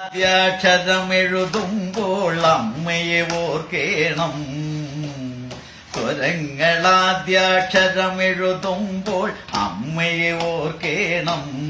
ആദ്യാക്ഷരമെഴുതുമ്പോൾ അമ്മയെ ഓർക്കേണം. സ്വരങ്ങളാദ്യാക്ഷരമെഴുതുമ്പോൾ അമ്മയെ ഓർക്കേണം.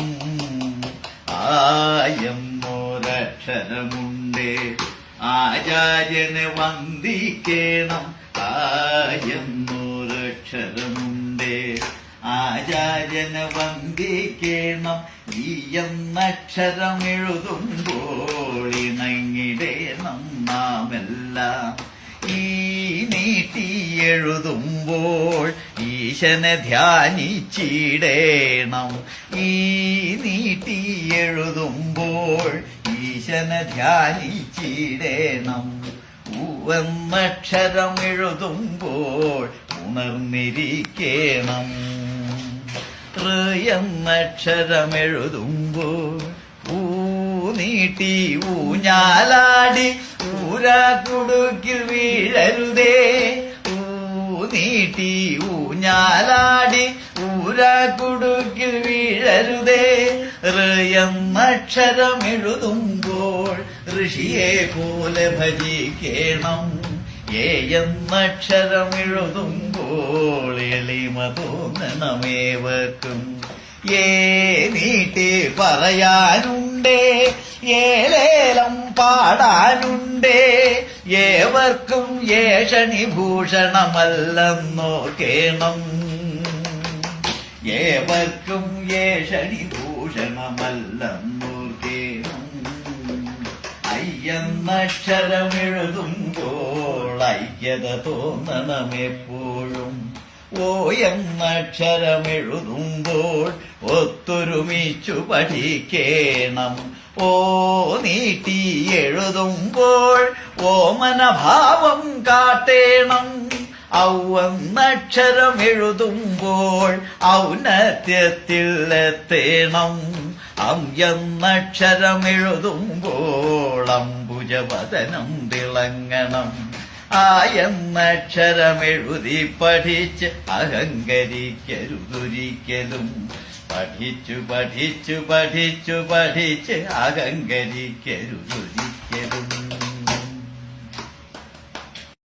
ആയമ്മോരക്ഷരമുണ്ട് ആചാര്യനെ വന്ദിക്കേണം. ആയമ്മോരക്ഷരമുണ്ട് ആചാര്യനെ വന്ദിക്കേണം. ഈ എന്നക്ഷരം എഴുതുമ്പോൾ ഇണങ്ങിടേണം നാമെല്ലാം. ഈ നീട്ടി എഴുതുമ്പോൾ ഈശനെ ധ്യാനിച്ചിടേണം. ഈ നീട്ടി എഴുതുമ്പോൾ ഈശനെ ധ്യാനിച്ചിടേണം. ഊവെന്നക്ഷരം എഴുതുമ്പോൾ ഉണർന്നിരിക്കണം. ഋ എന്നക്ഷരം എഴുതുമ്പോൾ ഊ നീട്ടി ഊഞ്ഞാലാടി ഊരാ കുടുക്കിൽ വീഴരുതേ. ഊനീട്ടി നീട്ടി ഊഞ്ഞാലാടി ഊരാ കുടുക്കിൽ വീഴരുതേ. ഋയെന്നക്ഷരമെഴുതുമ്പോൾ ഋഷിയെ പോലെ ഭജിക്കേണം. ഏ എന്നക്ഷരം എഴുതുമ്പോൾ എളിമ തോന്നണമേവർക്കും ഏ നീട്ടി പറയാനുണ്ടേ ഏലേലം പാടാനുണ്ടേ ഏവർക്കും ഏഷണി ഭൂഷണമല്ലെന്നോക്കേണം ഏവർക്കും ഏഷണി ഭൂഷണമല്ലെന്നോക്കേണം അയ്യെന്നക്ഷരമെഴുതുമ്പോൾ ഐക്യത തോന്നണമെപ്പോഴും ഓ എന്നക്ഷരമെഴുതുമ്പോൾ ഒത്തൊരുമിച്ചു പഠിക്കേണം. ഓ നീട്ടി എഴുതുമ്പോൾ ഓമനഭാവം കാട്ടേണം. ഔവന്നക്ഷരം എഴുതുമ്പോൾ ഔന്നത്യത്തിൽ എത്തേണം അം എന്നക്ഷരം എഴുതുമ്പോൾ അംബുജവദനം തിളങ്ങണം. ആ എന്നക്ഷരമെഴുതി പഠിച്ച് അഹങ്കരിക്കരുതൊരിക്കലും. പഠിച്ചു പഠിച്ചു പഠിച്ചു പഠിച്ച് അഹങ്കരിക്കരുതൊരിക്കലും.